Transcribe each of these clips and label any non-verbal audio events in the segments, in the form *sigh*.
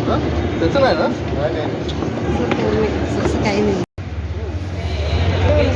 हां काही नाही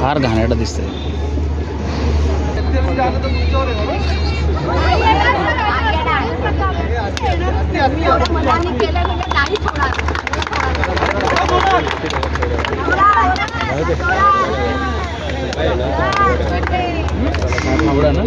फार घाणेरडं दिसतंय. ना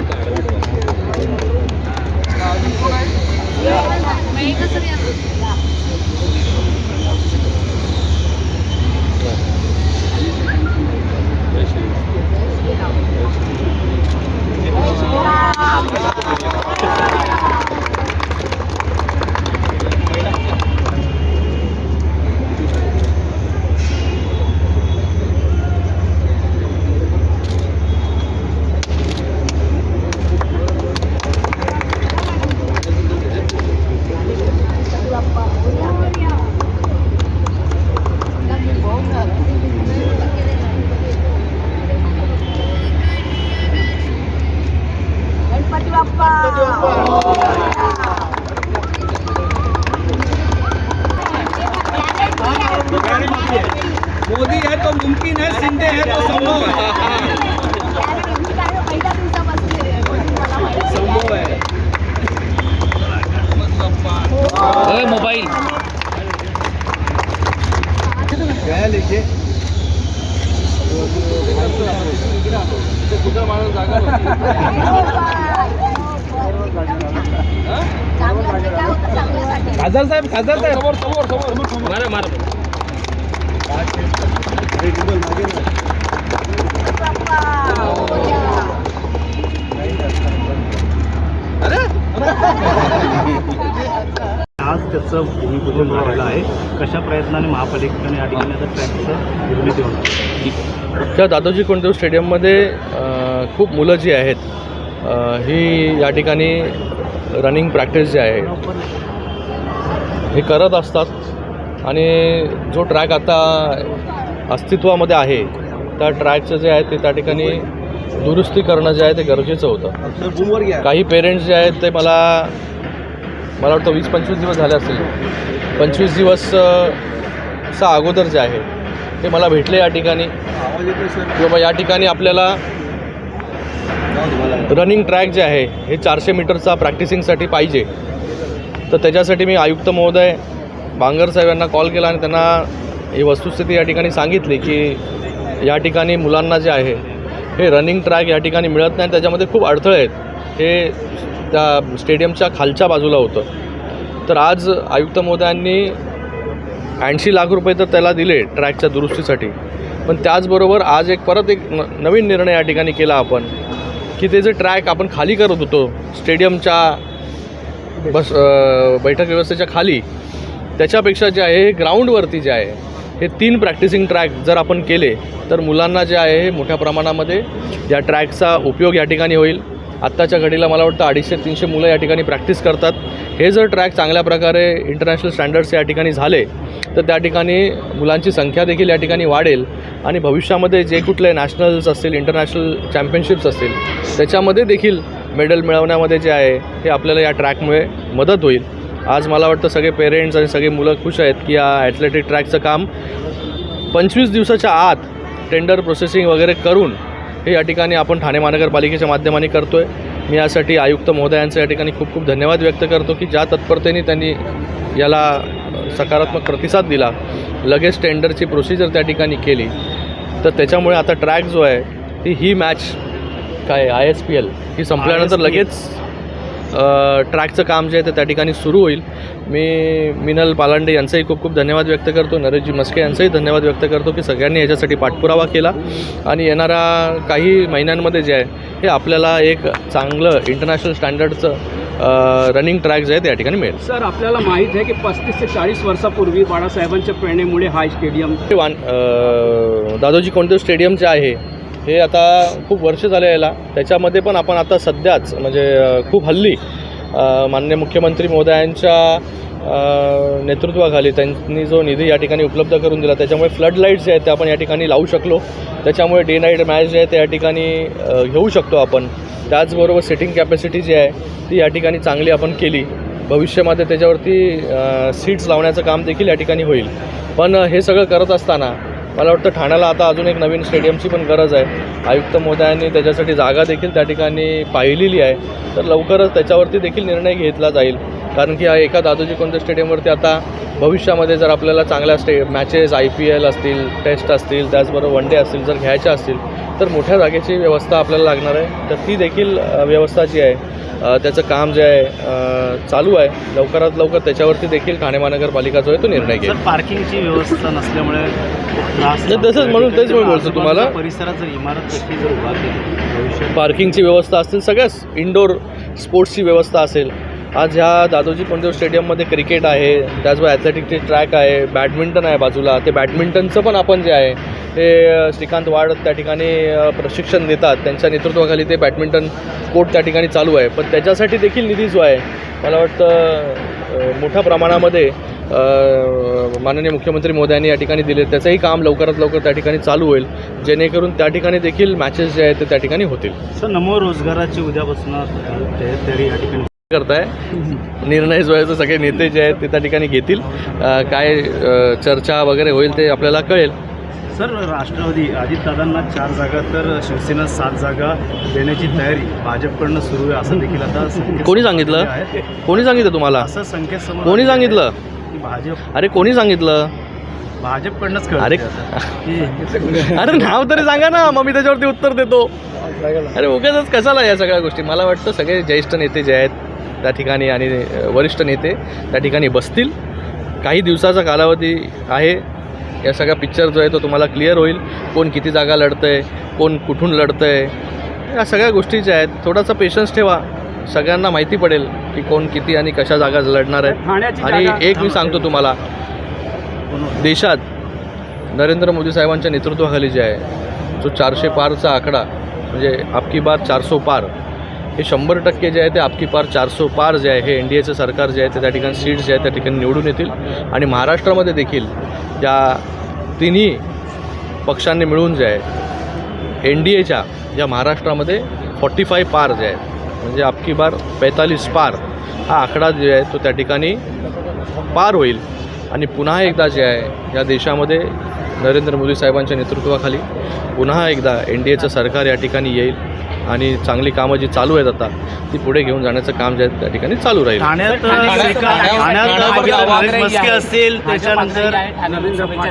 मोदी है तो मुमकिन है सिंधे है तो संभव है. संभव है। मोबाईल क्या लेके चांगलं ते काय होतं चांगल्यासाठी. खासदार साहेब खासदार साहेब। समोर समोर समोर. मारा मारा. आज त्याचं भूमिपूजन झालेलं आहे. कशा प्रयत्नाने महापालिकेने या ठिकाणी आता ट्रॅकचं निर्मिती होणार? त्या दादोजी कोंडदेव स्टेडियममध्ये खूप मुलं जी आहेत ही या ठिकाणी रनिंग प्रॅक्टिस जी आहे हे करत असतात. आणि जो ट्रॅक आता अस्तित्वामध्ये आहे त्या ट्रॅकचं जे आहे ते त्या ठिकाणी दुरुस्ती करणं जे आहे ते गरजेचं होतं. काही पेरेंट्स जे आहेत ते मला मला वाटतं वीस पंचवीस दिवस झाले असतील. पंचवीस दिवस चा अगोदर जे आहे ते मला भेटले या ठिकाणी. की बाबा या ठिकाणी आपल्याला रनिंग ट्रॅक जे आहे हे चारशे मीटरचा प्रॅक्टिसिंगसाठी पाहिजे. तर त्याच्यासाठी मी आयुक्त महोदय बांगर साहेब यांना कॉल केला आणि त्यांना ही वस्तुस्थिती या ठिकाणी सांगितली की या ठिकाणी मुलांना जे आहे हे रनिंग ट्रॅक या ठिकाणी मिळत नाही त्याच्यामध्ये खूप अडथळे आहेत. हे त्या स्टेडियमच्या खालच्या बाजूला होतं. तर आज आयुक्त महोदयांनी ऐंशी लाख रुपये तर त्याला दिले ट्रॅकच्या दुरुस्तीसाठी. पण त्याचबरोबर आज एक परत एक न नवीन निर्णय या ठिकाणी केला आपण की ते जे ट्रॅक आपण खाली करत होतो स्टेडियमच्या बस बैठक व्यवस्थेच्या खाली त्याच्यापेक्षा जे आहे हे ग्राउंडवरती जे आहे हे तीन प्रॅक्टिसिंग ट्रॅक जर आपण केले तर मुलांना जे आहे हे मोठ्या प्रमाणामध्ये या ट्रॅकचा उपयोग या ठिकाणी होईल. आत्ताच्या घडीला मला वाटतं अडीचशे तीनशे मुलं या ठिकाणी प्रॅक्टिस करतात. हे जर ट्रॅक चांगल्या प्रकारे इंटरनॅशनल स्टँडर्ड्स या ठिकाणी झाले तर त्या ठिकाणी मुलांची संख्या देखील या ठिकाणी वाढेल आणि भविष्यामध्ये जे कुठले नॅशनल्स असतील इंटरनॅशनल चॅम्पियनशिप्स असतील त्याच्यामध्ये देखील मेडल मिळवण्यामध्ये जे आहे हे आपल्याला या ट्रॅकमुळे मदत होईल. आज मला वाटतं सगळे पेरेंट्स आणि सगळे मुलं खुश आहेत की या ॲथलेटिक ट्रॅकचं काम पंचवीस दिवसाच्या आत टेंडर प्रोसेसिंग वगैरे करून हे या ठिकाणी आपण ठाणे महानगरपालिकेच्या माध्यमाने करतो आहे मी यासाठी आयुक्त महोदयांचे या ठिकाणी खूप खूप धन्यवाद व्यक्त करतो की ज्या तत्परतेने त्यांनी याला सकारात्मक प्रतिसाद दिला लगेच टेंडरची प्रोसिजर त्या ठिकाणी केली तर त्याच्यामुळे आता ट्रॅक जो आहे ती ही मॅच काय आय एस पी एल ही संपल्यानंतर. लगेच ट्रॅकचं काम जे आहे ते त्या ठिकाणी सुरू होईल. मी मिनल पालांडे यांचाही खूप खूप धन्यवाद व्यक्त करतो. नरेशजी मस्के यांचाही धन्यवाद व्यक्त करतो की सगळ्यांनी याच्यासाठी पाठपुरावा केला. आणि येणाऱ्या काही महिन्यांमध्ये जे आहे हे आपल्याला एक चांगलं इंटरनॅशनल स्टँडर्डचं रनिंग ट्रॅक जे आहे ते या ठिकाणी मिळेल. सर आपल्याला माहीत आहे की पस्तीस ते चाळीस वर्षापूर्वी बाळासाहेबांच्या प्रेरणेमुळे हा स्टेडियम वान दादोजी कोंडदेव स्टेडियम जे आहे हे आता खूप वर्ष झाले याला. त्याच्यामध्ये पण आपण आता सध्याच म्हणजे खूप हल्ली मान्य माननीय मुख्यमंत्री महोदयांच्या नेतृत्वाखाली त्यांनी जो निधी या ठिकाणी उपलब्ध करून दिला त्याच्यामुळे फ्लड लाईट्स जे आहेत ते आपण या ठिकाणी लावू शकलो. त्याच्यामुळे डे नाईट मॅच जे आहे ते या ठिकाणी घेऊ शकतो आपण. त्याचबरोबर सिटिंग कॅपॅसिटी जी आहे ती या ठिकाणी चांगली आपण केली. भविष्यामध्ये त्याच्यावरती सीट्स लावण्याचं काम देखील या ठिकाणी होईल. पण हे सगळं करत असताना मला वाटतं ठाण्याला आता अजून एक नवीन स्टेडियमची पण गरज आहे. आयुक्त महोदयांनी त्याच्यासाठी जागा देखील त्या ठिकाणी पाहिलेली आहे. तर लवकरच त्याच्यावरती देखील निर्णय घेतला जाईल. कारण की हा एका दादोजी कोणत्या स्टेडियमवरती आता भविष्यामध्ये जर आपल्याला चांगल्या स्टे मॅचेस आय पी एल असतील टेस्ट असतील त्याचबरोबर वन डे असतील जर घ्यायच्या असतील तर मोठ्या जागेची व्यवस्था आपल्याला लागणार आहे. तर ती देखील व्यवस्था जी आहे त्याचं काम जे आहे चालू आहे लवकरात लवकर त्याच्यावरती देखील ठाणे महानगरपालिका जो आहे तो निर्णय घेईल. सर पार्किंगची व्यवस्था नसल्यामुळे तसंच म्हणून तेच मी बोलतो तुम्हाला. परिसरात जर इमारत जर उभा केली भविष्यात? पार्किंगची व्यवस्था असतील सगळ्याच इंडोर स्पोर्ट्सची व्यवस्था असेल. आज ह्या दादोजी कोंडदेव स्टेडियममध्ये क्रिकेट आहे त्याचबरोबर ॲथलेटिकचे ट्रॅक आहे बॅडमिंटन आहे बाजूला. ते बॅडमिंटनचं पण आपण जे आहे ते अ, श्रीकांत वाड त्या ठिकाणी प्रशिक्षण देतात. त्यांच्या नेतृत्वाखाली ते बॅडमिंटन कोर्ट त्या ठिकाणी चालू आहे. पण त्याच्यासाठी देखील निधी जो आहे मला वाटतं मोठ्या प्रमाणामध्ये माननीय मुख्यमंत्री मोदयांनी या ठिकाणी दिले. त्याचंही काम लवकरात लवकर त्या ठिकाणी चालू होईल. जेणेकरून त्या ठिकाणी देखील मॅचेस जे आहेत ते त्या ठिकाणी होतील. सर नमो रोजगाराची उद्यापासून तया- तयारी या ठिकाणी करताय. निर्णय जो आहे सगळे नेते जे आहेत ते त्या ठिकाणी घेतील. काय चर्चा वगैरे होईल ते आपल्याला कळेल. सर राष्ट्रवादी अजितदादांना चार जागा तर शिवसेना सात जागा देण्याची तयारी भाजपकडनं सुरू आहे असं देखील आता कोणी सांगितलं? कोणी सांगितलं तुम्हाला? असं संकेत समोर कोणी सांगितलं? भाजप अरे कोणी सांगितलं? भाजपकडनंच अरे *laughs* अरे नाव तरी सांगा ना. मग मी त्याच्यावरती उत्तर देतो. अरे उगाच कशाला या सगळ्या गोष्टी? मला वाटतं सगळे ज्येष्ठ नेते जे आहेत त्या ठिकाणी आणि वरिष्ठ नेते त्या ठिकाणी बसतील. काही दिवसाचा कालावधी आहे. या सगळा पिक्चर जो आहे तो तुम्हाला क्लिअर होईल. कोण किती जागा लढतं आहे कोण कुठून लढतं आहे या सगळ्या गोष्टी ज्या आहेत. थोडासा पेशन्स ठेवा. सगळ्यांना माहिती पडेल की कोण किती आणि कशा जागा लढणार आहे आणि एक मी सांगतो तुम्हाला. देशात नरेंद्र मोदी साहेबांच्या नेतृत्वाखाली जे आहे जो चारशे पारचा आकडा म्हणजे आपकी बार चारसो पार हे शंभर टक्के जे आहे ते आपकी पार चारसो पार जे आहे हे एन डी एचं सरकार जे आहे ते त्या ठिकाणी सीट्स जे आहे त्या ठिकाणी निवडून येतील. आणि महाराष्ट्रामध्ये देखील या तिन्ही पक्षांनी मिळून जे आहे एन डी एच्या या महाराष्ट्रामध्ये फॉर्टी फाय पार जे आहेत म्हणजे आपकी बार पैतालीस पार हा आकडा जे आहे तो त्या ठिकाणी पार होईल. आणि पुन्हा एकदा जे आहे या देशामध्ये नरेंद्र मोदी साहेबांच्या नेतृत्वाखाली पुन्हा एकदा एन डी एचं सरकार या ठिकाणी येईल. आणि चांगली कामं जी चालू आहेत आता ती पुढे घेऊन जाण्याचं काम जे त्या ठिकाणी चालू राहील ठाण्यात असतील त्याच्यानंतर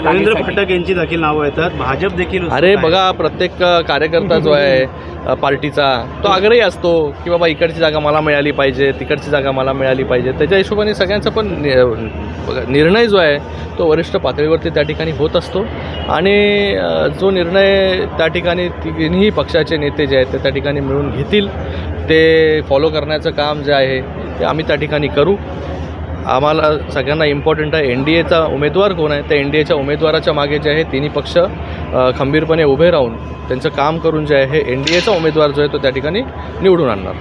रवींद्र फटक यांची देखील नावं येतात भाजप देखील अरे बघा प्रत्येक कार्यकर्ता जो आहे पार्टीचा तो आग्रही असतो की बाबा इकडची जागा मला मिळाली पाहिजे तिकडची जागा मला मिळाली पाहिजे. त्याच्या हिशोबाने सगळ्यांचा पण नि- निर्णय जो आहे तो वरिष्ठ पातळीवरती त्या ठिकाणी होत असतो. आणि जो निर्णय त्या ठिकाणी तिन्ही पक्षाचे नेते जे आहेत ते त्या ठिकाणी मिळून घेतील. ते फॉलो करण्याचं काम जे आहे ते आम्ही त्या ठिकाणी करू. आम्हाला सगळ्यांना इम्पॉर्टंट आहे. एन डी एचा उमेदवार कोण आहे? त्या एन डी एच्या उमेदवाराच्या मागे जे आहे तिन्ही पक्ष. खंबीरपणे उभे राहून त्यांचं काम करून जे आहे एन डी एचा उमेदवार जो आहे तो त्या ठिकाणी निवडून आणणार.